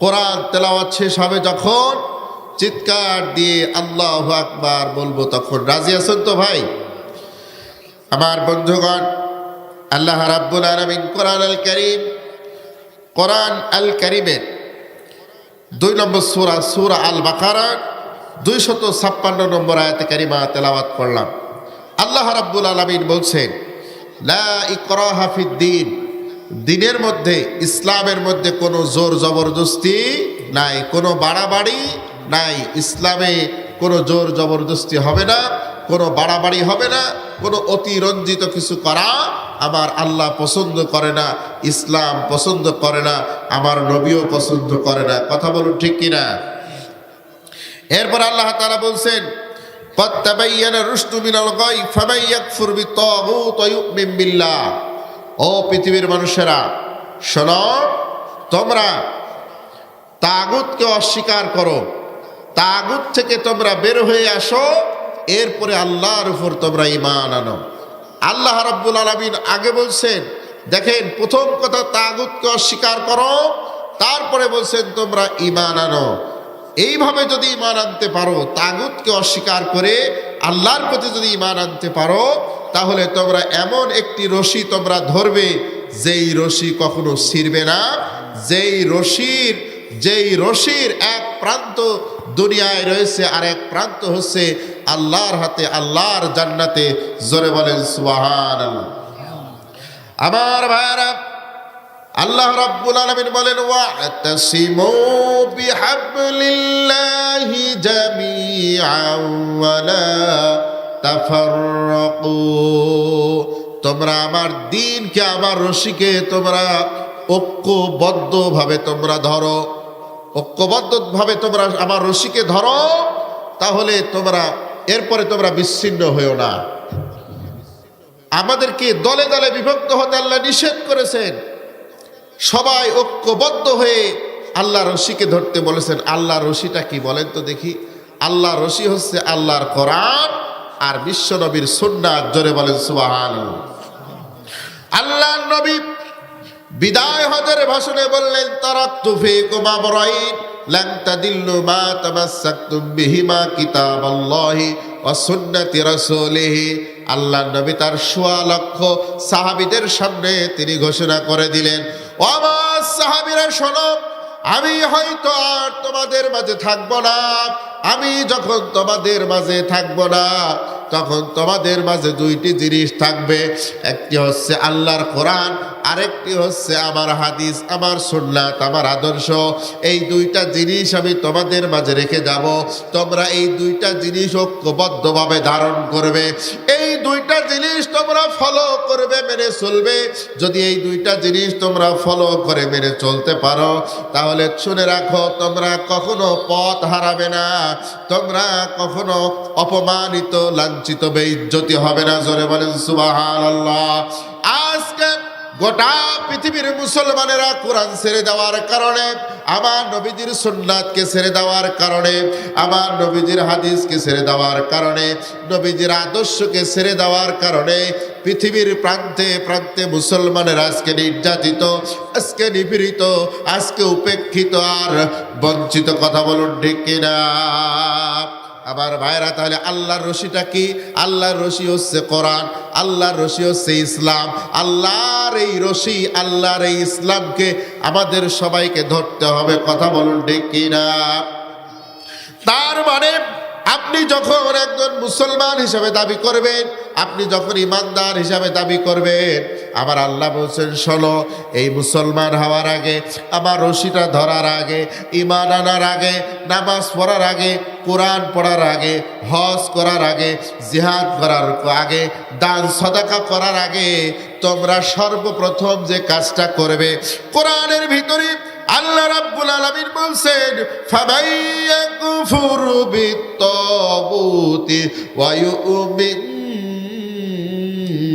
কোরআন তেলাওয়াত শেষ হবে যখন চিৎকার দিয়ে আল্লাহ আকবার বলব তখন রাজি আছেন তো ভাই? আমার বন্ধুগণ, আল্লাহ রাব্বুল আলামিন কোরআন আল করিম, কোরআন আল করিমের দুই নম্বর সুরা সুরা আল বাকারা দুই শত ছাপ্পান্ন নম্বর আয়াতে কারিমা তেলাওয়াত করলাম। আল্লাহ রাব্বুল আলামিন বলছেন, লা ইকরাহা ফিদ্দিন দিনের মধ্যে ইসলামের মধ্যে কোনো জোর জবরদস্তি নাই কোনো বাড়াবাড়ি নাই ইসলামে কোনো জোর জবরদস্তি হবে না কোনো বাড়াবাড়ি হবে না কোনো অতিরঞ্জিত কিছু করা আমার আল্লাহ পছন্দ করে না ইসলাম পছন্দ করে না আমার নবীও পছন্দ করে না কথা বলুন ঠিক কিনা এরপর আল্লাহ তাআলা বলছেন قد تبين الرشد من الغي فمن يكفر بالطاغوت ويؤمن بالله ও পৃথিবীর মানুষেরা, শোনো, তোমরা তাগুতকে অস্বীকার করো। তাগুত থেকে তোমরা বের হয়ে আসো, এরপরে আল্লাহর উপর তোমরা ইমান আনো। আল্লাহ রাব্বুল আলামিন আগে বলছেন, দেখেন, প্রথম কথা তাগুতকে অস্বীকার করো, তারপরে বলছেন, তোমরা ইমান আনো। এইভাবে যদি ইমান আনতে পারো, তাগুতকে অস্বীকার করে আল্লাহর প্রতি যদি ইমান আনতে পারো তাহলে তোমরা এমন একটি রশি তোমরা ধরবে, যেই রশি কখনো ছিঁড়বে না, যেই রশির যেই রশির এক প্রান্ত দুনিয়ায় রয়েছে, আর এক প্রান্ত হচ্ছে আল্লাহর হাতে, আল্লাহর জান্নাতে। জোরে বলেন সুবাহান আমার ভাইয়ারা, আল্লাহ রাব্বুল আলামিন বলেন, ওয়াতাসিমু বিহাবলিল্লাহি জামিআন ওয়ালা তোমরা আমার দিনকে আমার রশিকে তোমরা ঐক্যবদ্ধভাবে তোমরা ধরো। ঐক্যবদ্ধভাবে তোমরা আমার রশিকে ধরো, তাহলে তোমরা এরপরে তোমরা বিচ্ছিন্ন হয়েও না। আমাদেরকে দলে দলে বিভক্ত হতে আল্লাহ নিষেধ করেছেন। সবাই ঐক্যবদ্ধ হয়ে আল্লাহ রশিকে ধরতে বলেছেন। আল্লাহ রশিটা কি বলেন তো দেখি। আল্লাহ রশি হচ্ছে আল্লাহর কোরআন। আর বিশ্ব নবীর সুন্নাত জোরে বলেন সুবাহান আল্লাহ নবী বিদায় হজের ভাষণে বললেন তারাক তুফি কুমা বরাইন তাদিল্লু মা তামাসসাকতুম বিহিমা কিতাবাল্লাহি ওয়া সুন্নতি রাসূলিহি। আল্লাহ নবী তার সোয়া লক্ষ সাহাবীদের সামনে তিনি ঘোষণা করে দিলেন ও আমার সাহাবীরা শোনো আমি হয়তো আর তোমাদের মাঝে থাকব না। আমি যখন তোমাদের মাঝে থাকব না তখন তোমাদের মাঝে দুইটি জিনিস থাকবে। একটি হচ্ছে আল্লাহর কোরআন, আরেকটি হচ্ছে আমার হাদিস, আমার সুন্নাত, আমার আদর্শ। এই দুইটা জিনিস আমি তোমাদের মাঝে রেখে যাব। তোমরা এই দুইটা জিনিস ঐক্যবদ্ধভাবে ধারণ করবে। এই দুইটা জিনিস তোমরা ফলো করবে, মেনে চলবে। যদি এই দুইটা জিনিস তোমরা ফলো করে মেনে চলতে পারো, তাহলে শুনে রাখো, তোমরা কখনো পথ হারাবে না। তোমরা কখনো অপমানিত লাঞ্ছিত বেইজ্জতি হবে না, জোরে বলেন সুবাহান আল্লাহ আজকে গোটা পৃথিবীর মুসলমানেরা কোরআন ছেড়ে দেওয়ার কারণে, আমার নবীজির সুন্নাতকে ছেড়ে দেওয়ার কারণে, আমার নবীজির হাদিসকে ছেড়ে দেওয়ার কারণে, নবীজির আদর্শকে ছেড়ে দেওয়ার কারণে, পৃথিবীর প্রান্তে প্রান্তে মুসলমানের আজকে নির্যাতিত, আজকে নিপীড়িত, আজকে উপেক্ষিত আর বঞ্চিত কথা বলুন ঠিক কিনা? আবার ভাইরা, তাহলে আল্লাহর রশিটা কি? আল্লাহর রশি হচ্ছে কোরআন, আল্লাহর রশি হচ্ছে ইসলাম। আল্লাহর এই রশি, আল্লাহর এই ইসলামকে আমাদের সবাইকে ধরতে হবে। কথা বলুন ঠিক কিনা? তার মানে আপনি যখন একজন মুসলমান হিসাবে দাবি করবেন, আপনি যখন ইমানদার হিসাবে দাবি করবেন, আমার আল্লাহ বলছেন, শোনো, এই মুসলমান হওয়ার আগে, আমার রশিটা ধরার আগে ইমান আনার আগে, নামাজ পড়ার আগে, কোরআন পড়ার আগে, হজ করার আগে, জিহাদ করার আগে, দান সদাকা করার আগে, তোমরা সর্বপ্রথম যে কাজটা করবে, কোরআনের ভিতরে আল্লাহ রাব্বুল আলামিন বলছেন, ফামাইয়াকুফুর বিত্তাগুতি ওয়া ইউমিন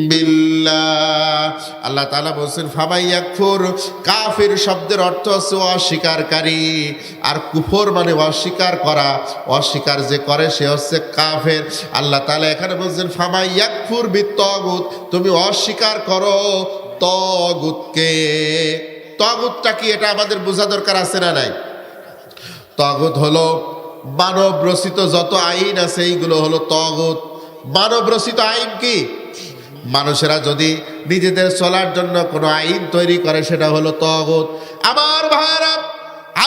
বিল্লাহ। আল্লাহ তাআলা বলছেন, ফামাইয়াকফুর, কাফির শব্দের অর্থ হচ্ছে অস্বীকারী। আর কুফর মানে অস্বীকার করা। অস্বীকার যে করে সে হচ্ছে কাফের। আল্লাহ তাআলা এখানে বলছেন, ফামাইয়াকফুর বিত্তাগুত, তুমি অস্বীকার করো তগুতকে। তগুতটা কি এটা আমাদের বোঝা দরকার আছে না নাই? তগত হলো মানব রচিত যত আইন আছে, এইগুলো হলো তগত। মানব রচিত আইন কি? মানুষেরা যদি নিজেদের চলার জন্য কোনো আইন তৈরি করে, সেটা হলো তগত। আমার ভাইরা,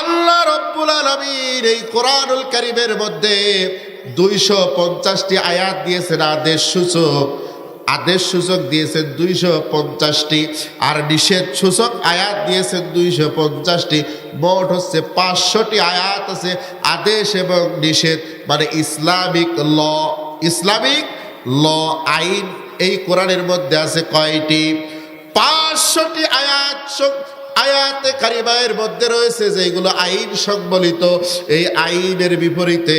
আল্লাহ রব্বুল আলমীর এই কোরআনুল করিমের মধ্যে দুইশো পঞ্চাশটি আয়াত দিয়েছেন, আদেশ সূচক। আদেশ সূচক দিয়েছেন দুইশো পঞ্চাশটি আর নিষেধ সূচক আয়াত দিয়েছেন দুইশো পঞ্চাশটি। মোট হচ্ছে পাঁচশোটি আয়াত আছে আদেশ এবং নিষেধ মানে ইসলামিক ল ইসলামিক ল আইন। এই কোরআনের মধ্যে আছে কয়টি? পাঁচশোটি আয়াত আয়াতে কারিমায়ের মধ্যে রয়েছে যেগুলো আইন সংবলিত এই আইনের বিপরীতে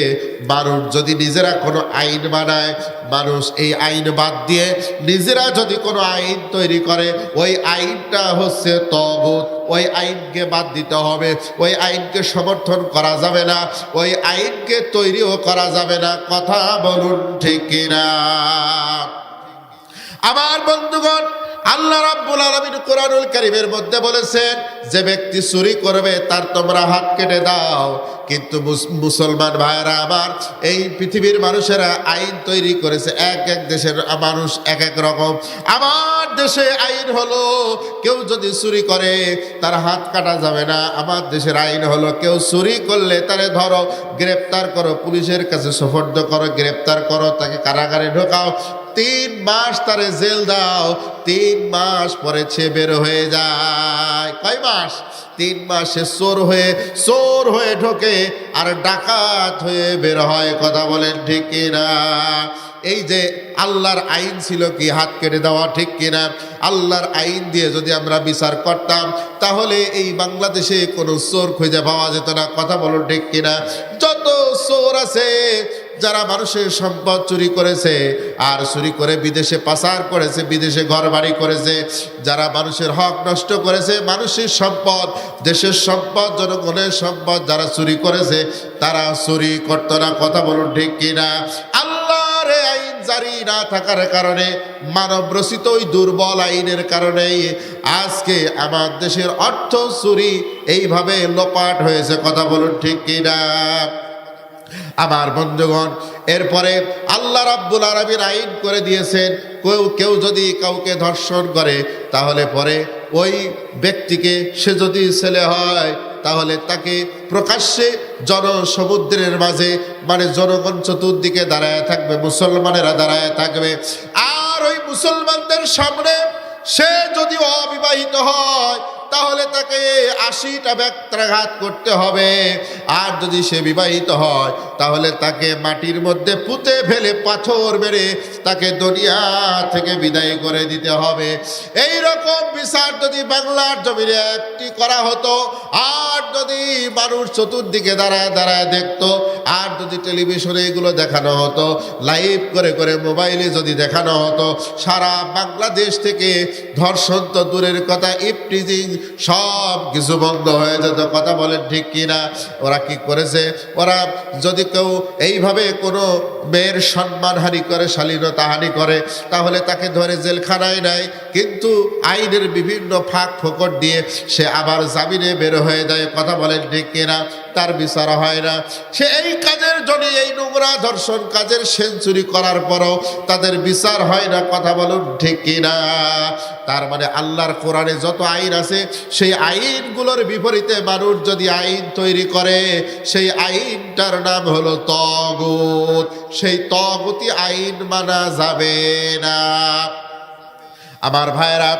মানুষ যদি নিজেরা কোনো আইন বানায়, মানুষ এই আইন বাদ দিয়ে নিজেরা যদি কোনো আইন তৈরি করে, ওই আইনটা হচ্ছে তগুত। ওই আইনকে বাদ দিতে হবে, ওই আইনকে সমর্থন করা যাবে না, ওই আইনকে তৈরিও করা যাবে না। কথা বলুন ঠিক কিনা? আমার বন্ধুগণ আল্লাহ রাব্বুল আলামিন কোরআনুল কারীমের মধ্যে বলেছেন, যে ব্যক্তি চুরি করবে, তার তোমরা হাত কেটে দাও। কিন্তু মুসলমান ভাইয়েরা আমার, এই পৃথিবীর মানুষেরা আইন তৈরি করেছে, এক এক দেশের মানুষ এক এক রকম। আমার দেশে আইন হলো, কেউ যদি চুরি করে, তার হাত কাটা যাবে না। আমার দেশের আইন হলো, কেউ চুরি করলে তারে ধরো, গ্রেপ্তার করো, পুলিশের কাছে সোফর্দ করো, গ্রেপ্তার করো, তাকে কারাগারে ঢোকাও। তিন মাস তারে জেল দাও, তিন মাস পরে সে বের হয়ে যায়। কয় মাস? তিন মাসে চোর হয়ে চোর হয়ে ঢোকে আর ডাকাত হয়ে বের হয়, কথা বলেন ঠিক কিনা? এই যে আল্লাহর আইন ছিল কি, হাত কেটে দেওয়া ঠিক কিনা? আল্লাহর আইন দিয়ে যদি আমরা বিচার করতাম, তাহলে এই বাংলাদেশে কোনো চোর খুঁজে পাওয়া যেত না, কথা বলুন ঠিক কিনা? যত চোর আছে যারা মানুষের সম্পদ চুরি করেছে আর চুরি করে বিদেশে পাচার করেছে, বিদেশে ঘর বাড়ি করেছে, যারা মানুষের হক নষ্ট করেছে, মানুষের সম্পদ, দেশের সম্পদ, জনগণের সম্পদ যারা চুরি করেছে, তারা চুরি করতো না, কথা বলুন ঠিক কিনা? আল্লাহর আইন জারি না থাকার কারণে, মানব রচিত ওই দুর্বল আইনের কারণেই আজকে আমার দেশের অর্থ চুরি এইভাবে লোপাট হয়েছে, কথা বলুন ঠিক কিনা? আমার বন্ধুগণ, এরপরে আল্লাহ রাব্বুল আরবির আইন করে দিয়েছেন, কেউ কেউ যদি কাউকে ধর্ষণ করে, তাহলে পরে ওই ব্যক্তিকে সে যদি ছেলে হয়, তাহলে তাকে প্রকাশ্যে জনসমুদ্রের মাঝে মানে জনগণ চতুর্দিকে দাঁড়ায় থাকবে, মুসলমানেরা দাঁড়ায় থাকবে। আর ওই মুসলমানদের সামনে সে যদি অবিবাহিত হয় তাহলে তাকে আশিটা ব্যক্তাঘাত করতে হবে। আর যদি সে বিবাহিত হয়, তাহলে তাকে মাটির মধ্যে পুঁতে ফেলে পাথর মেরে তাকে দুনিয়া থেকে বিদায় করে দিতে হবে। এই রকম বিচার যদি বাংলার জমিনে একটি করা হতো, আর যদি মানুষ চতুর্দিকে দাঁড়ায় দাঁড়ায় দেখতো, আর যদি টেলিভিশনে এগুলো দেখানো হতো, লাইভ করে করে মোবাইলে যদি দেখানো হতো, সারা বাংলাদেশ থেকে ধর্ষণ তো দূরের কথা ইপটিজিং সব কিছু বন্ধ হয়ে যেত, কথা বলেন ঠিক কিনা? ওরা কি করেছে? ওরা যদি কেউ এইভাবে কোনো মেয়ের সম্মানহানি করে, শালীনতাহানি করে, তাহলে তাকে ধরে জেলখানায় নেয়। কিন্তু আইনের বিভিন্ন ফাঁক ফোকর দিয়ে সে আবার জামিনে বের হয়ে যায়, কথা বলেন ঠিক কিনা? তার বিচার হয় না। সে এই কাজের জন্য, এই নোংরা ধর্ষণ কাজের সেঞ্চুরি করার পরও তাদের বিচার হয় না। কথা বলুন ঠিক কিনা তার মানে আল্লাহর কোরআনে যত আইন আছে, সেই আইনগুলোর বিপরীতে মানুষ যদি আইন তৈরি করে, সেই আইনটার নাম হলো তগুত। সেই তগতি আইন মানা যাবে না। আমার ভাইয়েরা,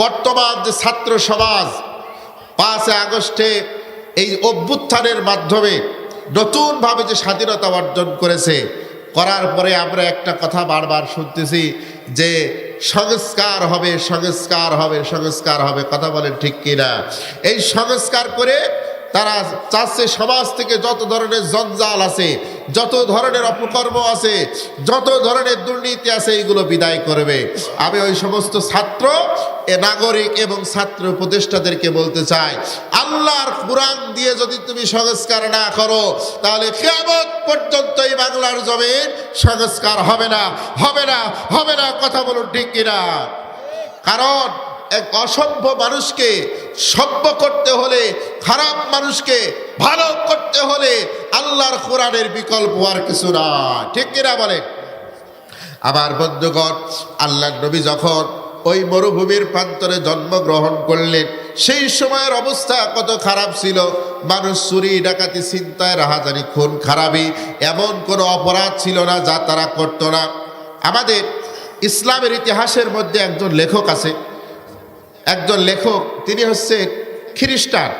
বর্তমান যে ছাত্র সমাজ পাঁচে আগস্টে এই অভ্যুত্থানের মাধ্যমে নতুনভাবে যে স্বাধীনতা অর্জন করেছে, করার পরে আমরা একটা কথা বারবার শুনতেছি যে সংস্কার হবে সংস্কার হবে সংস্কার হবে। কথা বলেন ঠিক কিনা? এই সংস্কার করে তারা চাচ্ছে সমাজ থেকে যত ধরনের জঞ্জাল আছে, যত ধরনের অপকর্ম আছে, যত ধরনের দুর্নীতি আছে, এইগুলো বিদায় করবে। আমি ওই সমস্ত ছাত্র, এ নাগরিক এবং ছাত্র উপদেষ্টাদেরকে বলতে চাই, আল্লাহর কোরআন দিয়ে যদি তুমি সংস্কার না করো, তাহলে কেমন পর্যন্ত এই বাংলার জমিন সংস্কার হবে না হবে না হবে না, কথা বলুন ঠিক কিনা? কারণ এক অসভ্য মানুষকে সভ্য করতে হলে খারাপ মানুষকে ভালো করতে হলে আল্লাহর কোরআনের বিকল্প আর কিছু না। ঠিক কিনা বলেন? আবার বন্ধুগণ আল্লাহ নবী যখন ওই মরুভূমির প্রান্তরে জন্মগ্রহণ করলেন, সেই সময়ের অবস্থা কত খারাপ ছিল। মানুষ চুরি, ডাকাতি চিন্তায় রাহাজানি, খুন খারাপই এমন কোনো অপরাধ ছিল না যা তারা করত না। আমাদের ইসলামের ইতিহাসের মধ্যে একজন লেখক আছে। একজন লেখক, তিনি হচ্ছে খ্রিস্টান।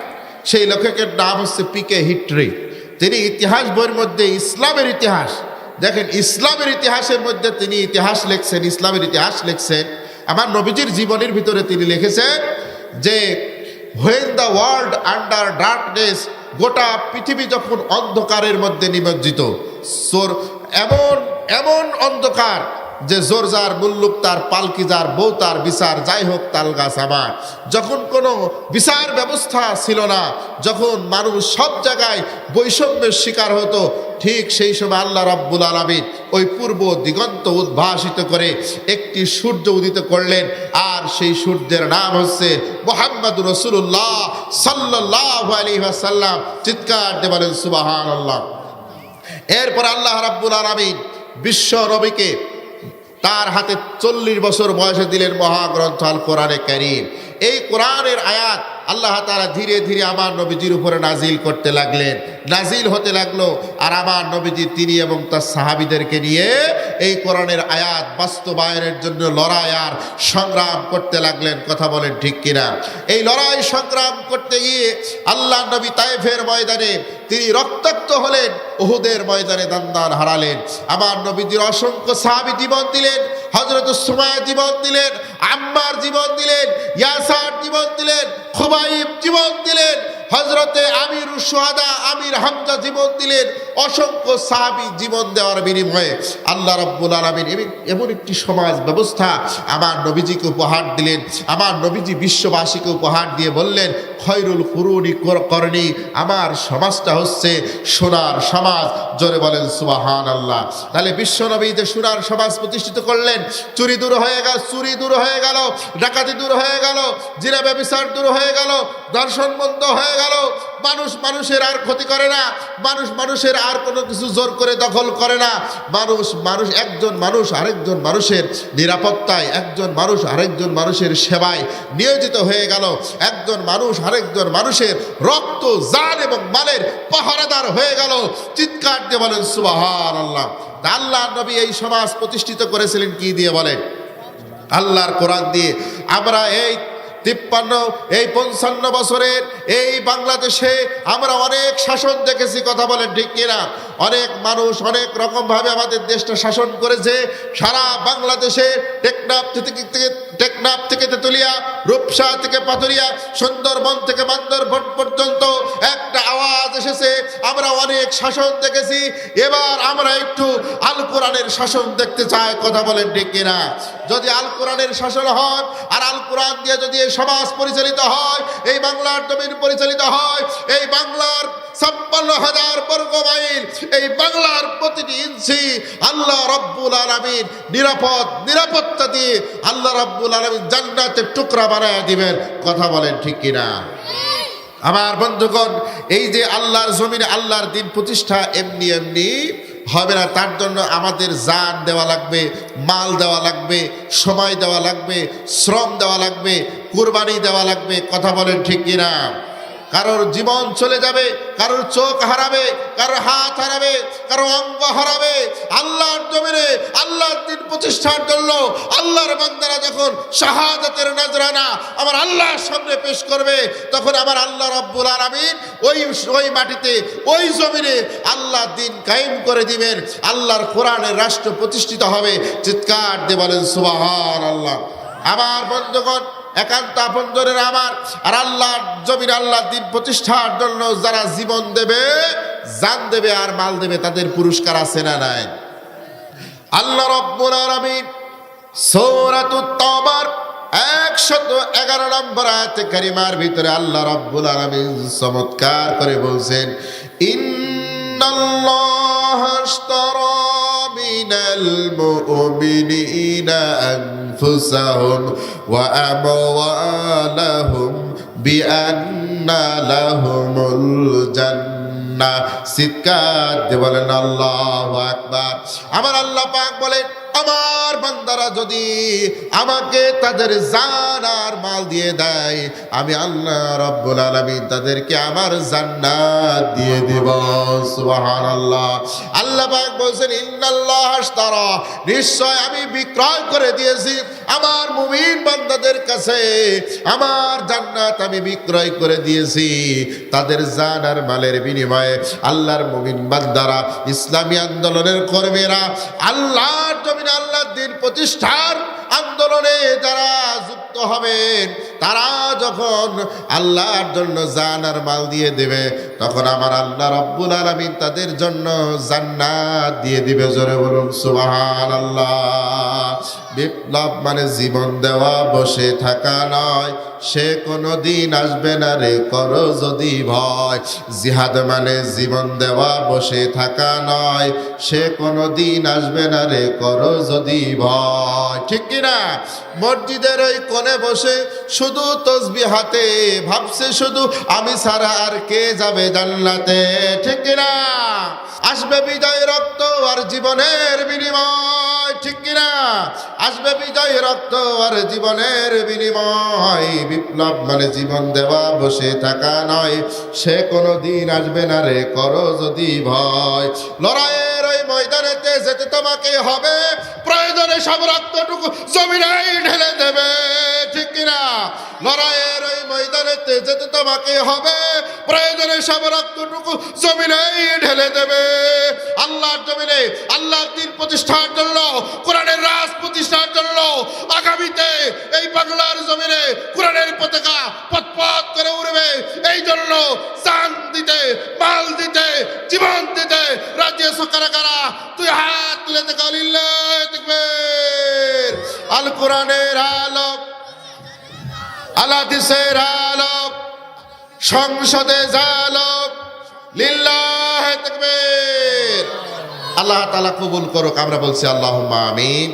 সেই লেখকের নাম হচ্ছে পিকে হিট্রি। তিনি ইতিহাস বইয়ের মধ্যে ইসলামের ইতিহাস। দেখেন, ইসলামের ইতিহাসের মধ্যে তিনি ইতিহাস লিখছেন, ইসলামের ইতিহাস লিখছেন। আমার নবীজির জীবনের ভিতরে তিনি লিখেছেন যে when the world under darkness গোটা পৃথিবী যখন অন্ধকারের মধ্যে নিমজ্জিত সোর এমন এমন অন্ধকার যে জোর যার মুল্লুক, তার পালকি যার বউ, তার বিচার, যাই হোক, তাল গাছ যখন কোনো বিচার ব্যবস্থা ছিল না, যখন মানুষ সব জায়গায় বৈষম্যের শিকার হতো, ঠিক সেই সময় আল্লাহ রাব্বুল আলমিন ওই পূর্ব দিগন্ত উদ্ভাসিত করে একটি সূর্য উদিত করলেন, আর সেই সূর্যের নাম হচ্ছে মোহাম্মদ রসুল্লাহ সাল্লাহ আলী সাল্লাম চিৎকার দিয়ে বলেন সুবাহান আল্লাহ এরপর আল্লাহ রাব্বুল আলমিন বিশ্ব নবীকে তার হাতে চল্লিশ বছর বয়সে দিলেন মহাগ্রন্থ আল কোরআনে করিম। এই কোরআনের আয়াত আল্লাহ তারা ধীরে ধীরে আমার নবীজির উপরে নাজিল করতে লাগলেন। নাজিল হতে লাগল। আর আমার নবীজি, তিনি এবং তার সাহাবিদেরকে নিয়ে এই কোরআনের আয়াত বাস্তবায়নের জন্য লড়াই আর সংগ্রাম করতে লাগলেন। কথা বলেন ঠিক কিনা? এই লড়াই, সংগ্রাম করতে গিয়ে আল্লাহ নবী তাইফের ময়দানে তিনি রক্তাক্ত হলেন ওহুদের ময়দানে দান্দান হারালেন। আমার নবীজির অসংখ্য সাহাবি জীবন দিলেন হজরত সুমায় জীবন দিলেন, আম্মার জীবন দিলেন, ইয়াসার জীবন দিলেন, খুবাইব জীবন দিলেন হজরতে আমির সোহাদা আমির হামজা জীবন দিলেন অসংখ্য সাহাবি জীবন দেওয়ার বিনিময়ে। আল্লাহ রব্বুল আলমিন এমন একটি সমাজ ব্যবস্থা আমার নবীজিকে উপহার দিলেন, আমার নবীজি বিশ্ববাসীকে উপহার দিয়ে বললেন খয়রুল কুরুনি করণী আমার সমাজটা হচ্ছে সোনার সমাজ। জোরে বলেন সুবাহান আল্লাহ তাহলে বিশ্ব নবী যে সোনার সমাজ প্রতিষ্ঠিত করলেন, চুরি দূর হয়ে গেল, চুরি দূর হয়ে গেল, ডাকাতি দূর হয়ে গেল জিরা ব্যবসার দূর হয়ে গেল, দর্শন বন্ধ হয়ে মানুষ মানুষের আর ক্ষতি করে না, মানুষ মানুষের আর কোনো কিছু জোর করে দখল করে না। মানুষ মানুষ একজন মানুষ আরেকজন মানুষের নিরাপত্তায়, একজন মানুষ আরেকজন মানুষের সেবায় নিয়োজিত হয়ে গেল। একজন মানুষ আরেকজন মানুষের রক্ত, জান এবং মালের পাহারাদার হয়ে গেল। চিৎকার দিয়ে বলেন সুবাহান আল্লাহ আল্লাহ নবী এই সমাজ প্রতিষ্ঠিত করেছিলেন কি দিয়ে বলেন? আল্লাহর কোরআন দিয়ে। আমরা এই তিপ্পান্ন, এই পঞ্চান্ন বছরের এই বাংলাদেশে আমরা অনেক শাসন দেখেছি, কথা বলেন ঠিক কিনা? অনেক মানুষ অনেক রকমভাবে আমাদের দেশটা শাসন করেছে, সারা বাংলাদেশে টেকনাফ থেকে টেকনাফ থেকে তেতুলিয়া রূপসা থেকে পাথরিয়া, সুন্দরবন থেকে বান্দরবন পর্যন্ত একটা আওয়াজ এসেছে। আমরা অনেক শাসন দেখেছি। এবার আমরা একটু আল কোরআনের শাসন দেখতে চাই, কথা বলেন ঠিক কিনা? যদি আল কোরআনের শাসন হয়, আর আল কোরআন দিয়ে যদি এই সমাজ পরিচালিত হয়, এই বাংলার জমিন পরিচালিত হয়, এই বাংলার ছাপ্পান্ন হাজার বর্গ মাইল, এই বাংলার প্রতিটি ইঞ্চি আল্লাহ রব্বুল আলমিন নিরাপদ, নিরাপত্তা দিয়ে আল্লাহ রব্বুল আলমিন জান্নাতের টুকরা বানায় দিবেন। কথা বলেন ঠিক কিনা? আমার বন্ধুগণ, এই যে আল্লাহর জমিনে আল্লাহর দিন প্রতিষ্ঠা এমনি এমনি হবে না, তার জন্য আমাদের জান দেওয়া লাগবে, মাল দেওয়া লাগবে, সময় দেওয়া লাগবে, শ্রম দেওয়া লাগবে, কুরবানি দেওয়া লাগবে, কথা বলেন ঠিক কিনা? কারোর জীবন চলে যাবে, কারোর চোখ হারাবে, কারোর হাত হারাবে কারও অঙ্গ হারাবে। আল্লাহর জমিনে, আল্লাহর দিন প্রতিষ্ঠার জন্য আল্লাহর বান্দারা যখন শাহাদাতের নজরানা আমার আল্লাহর সামনে পেশ করবে, তখন আমার আল্লাহ রব্বুল আলমিন ওই ওই মাটিতে, ওই জমিনে আল্লাহ দিন কায়েম করে দিবেন। আল্লাহর কোরআনের রাষ্ট্র প্রতিষ্ঠিত হবে। চিৎকার দিয়ে বলেন সুবাহান আল্লাহ আমার বন্ধুগণ একান্ত আপনজনের আমার আর আল্লাহর জমির আল্লাহ দিন প্রতিষ্ঠার জন্য যারা জীবন দেবে, জান দেবে আর মাল দেবে, তাদের পুরস্কার আছে না নাই? আল্লাহ রব্বুল আলামিন সূরাতুত তাওবার একশত এগারো নম্বর আয়াতে কারিমার ভিতরে আল্লাহ রব্বুল আলামিন চমৎকার করে বলছেন, ইন্নাল্লাহ আশতারা ওয়া আমওয়ালাহুম বিআন্ন আন্না লাহুমুল চিৎকার দিয়ে বলেন, আল্লাহু আকবার। আমার আল্লাহ পাক বলেন, আমার বান্দারা যদি আমাকে তাদের জান আর মাল দিয়ে দেয়, আমি আল্লাহ রব্বুল আলামিন তাদেরকে আমার জান্নাত দিয়ে দিব। আল্লাহ পাক বলছেন ইন্নাল্লাহ আশতারা। নিশ্চয় আমি বিক্রয় করে দিয়েছি। আমার মুমিন বান্দাদের কাছে আমার জান্নাত আমি বিক্রয় করে দিয়েছি। তাদের জান আর মালের বিনিময়ে আল্লাহর মুমিন বান্দারা, ইসলামী আন্দোলনের কর্মীরা, আল্লাহর জমিনে আল্লাহর দিন প্রতিষ্ঠার আন্দোলনে যারা যুক্ত হবেন, তারা যখন আল্লাহর জন্য জান আর মাল দিয়ে দেবে, তখন আমার আল্লাহ রব্বুল আলমিন তাদের জন্য জান্নাত দিয়ে দিবে। জোরে বলুন সুবাহান আল্লাহ বিপ্লব মানে জীবন দেওয়া, বসে থাকা নয়। সে কোনো দিন আসবে না রে, করো যদি ভয়। জিহাদ মানে জীবন দেওয়া, বসে থাকা নয়। সে কোনো দিন আসবে না রে, করো যদি ভয়। ঠিক কিনা? মসজিদের ওই কোণে বসে শুধু তসবি হাতে, ভাবছে শুধু, আমি ছাড়া আর কে যাবে জান্নাতে? ঠিক কিনা? আসবে বিজয় রক্ত আর জীবনের বিনিময়, ঠিক কিনা? আসবে বিজয় রক্ত আর জীবনের বিনিময়। বিপ্লব মানে জীবন দেওয়া, বসে থাকা নয়। সে কোনো দিন আসবে না রে, করো যদি ভয়। লড়াইয়ের ওই ময়দানেতে যেতে তোমাকে হবে। প্রয়োজনে সব রক্তটুকু জমিনাই ঢেলে দেবে, ঠিক কিনা? লড়াইয়ের ওই ময়দানেতে যেতে তোমাকে হবে। প্রয়োজনে সব রক্তটুকু জমিনেই ঢেলে দেবে। আল্লাহর জমিনে, আল্লাহর দিন প্রতিষ্ঠার জন্য, কোরআনের রাজ প্রতিষ্ঠার জন্য আগামীতে এই বাংলার জমিনে কোরআনের পতাকা পথপথ করে উড়বে। এই জন্য চান দিতে, মাল দিতে, জীবন দিতে রাজ্য সরকার কারা তুই হাত তুলে দেখা আল কোরআনের আলোক আলাদিসের আলোক, সংসদে জালক লিল্লাহ তাকবীর। আল্লাহ তাআলা কবুল করুক আমরা বলছি আল্লাহুম্মা আমিন।